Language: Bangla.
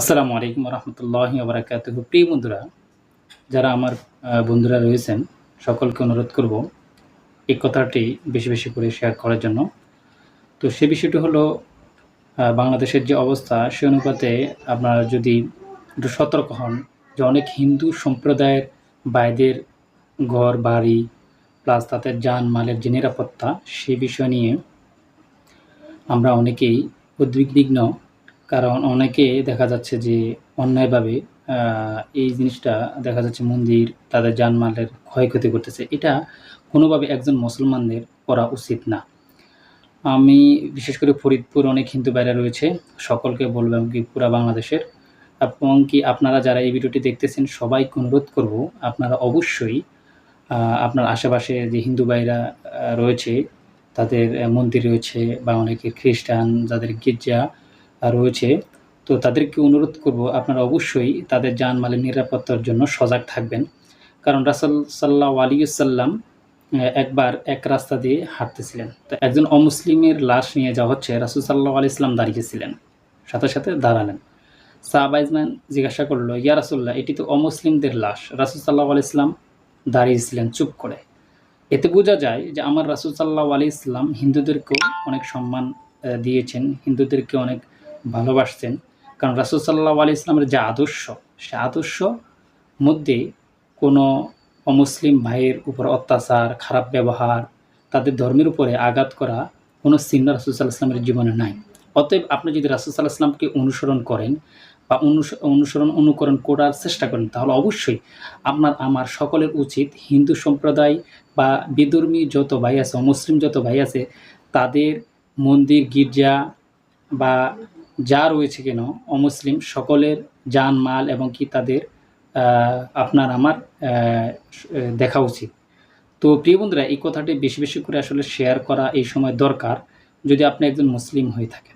আসসালামু আলাইকুম রহমতুল্লাহ আবরাকাত প্রিয় বন্ধুরা, যারা আমার বন্ধুরা রয়েছেন, সকলকে অনুরোধ করব এই কথাটি বেশি বেশি করে শেয়ার করার জন্য। তো সে বিষয়টি হলো বাংলাদেশের যে অবস্থা, সে অনুপাতে আপনারা যদি একটু সতর্ক হন যে অনেক হিন্দু সম্প্রদায়ের বাইদের ঘর, বাড়ি প্লাস তাদের যান, মালের যে নিরাপত্তা, সে বিষয় নিয়ে আমরা অনেকেই উদ্বিগ্ন কারণ অনেকে দেখা যাচ্ছে যে অন্যায়ভাবে এই জিনিসটা দেখা যাচ্ছে মন্দির তাদের জানমালের ক্ষয়ক্ষতি করতেছে। এটা কোনোভাবে একজন মুসলমানদের করা উচিত না। আমি বিশেষ করে ফরিদপুর অনেক হিন্দু বাইরে রয়েছে সকলকে বলব কি পুরা বাংলাদেশের। এবং কি আপনারা যারা এই ভিডিওটি দেখতেছেন সবাইকে অনুরোধ করব আপনারা অবশ্যই আপনার আশেপাশে যে হিন্দু আহ, রয়েছে তাদের মন্দির রয়েছে বা অনেকে খ্রিস্টান যাদের গির্জা রয়েছে, তো তাদেরকে অনুরোধ করব আপনারা অবশ্যই তাদের জানমালের নিরাপত্তার জন্য সজাগ থাকবেন। কারণ রাসুল সাল্লাহ আলিয়াল্লাম একবার এক রাস্তা দিয়ে হাঁটতেছিলেন। তো একজন অমুসলিমের লাশ নিয়ে যাওয়া হচ্ছে, রাসুল সাল্লাহ আলি ইসলাম দাঁড়িয়েছিলেন, সাথে সাথে দাঁড়ালেন। সাহাবাইজমান জিজ্ঞাসা করল, ইয়া রাসুল্লাহ এটি তো অমুসলিমদের লাশ। রাসুল সাল্লাহ আলি ইসলাম দাঁড়িয়েছিলেন চুপ করে। এতে বোঝা যায় যে আমার রাসুল সাল্লাহ আলি ইসলাম হিন্দুদেরকেও অনেক সম্মান দিয়েছেন, হিন্দুদেরকে অনেক ভালোবাসতেন। কারণ রাসুল সাল্লাহ আলি ইসলামের যে আদর্শ, সে আদর্শ মধ্যে কোনো অমুসলিম ভাইয়ের উপর অত্যাচার, খারাপ ব্যবহার, তাদের ধর্মের উপরে আঘাত করা কোনো চিহ্ন রাসুল সাল্লাহ ইসলামের জীবনে নাই। অতএব আপনি যদি রাসুল সাল্লাহ ইসলামকে অনুসরণ করেন বা অনুস- অনুসরণ, অনুকরণ করার চেষ্টা করেন, তাহলে অবশ্যই আপনার, আমার সকলের উচিত হিন্দু সম্প্রদায় বা বিধর্মী যত ভাই আছে মুসলিম যত ভাই আছে, তাদের মন্দির, গির্জা বা যা রয়েছে কেন, অমুসলিম সকলের যান মাল এবং কি তাদের আপনার, আমার দেখা উচিত। তো প্রিয় বন্ধুরা, এই কথাটি বেশি বেশি করে আসলে শেয়ার করা এই সময় দরকার। যদি আপনি একজন মুসলিম হয়ে থাকেন।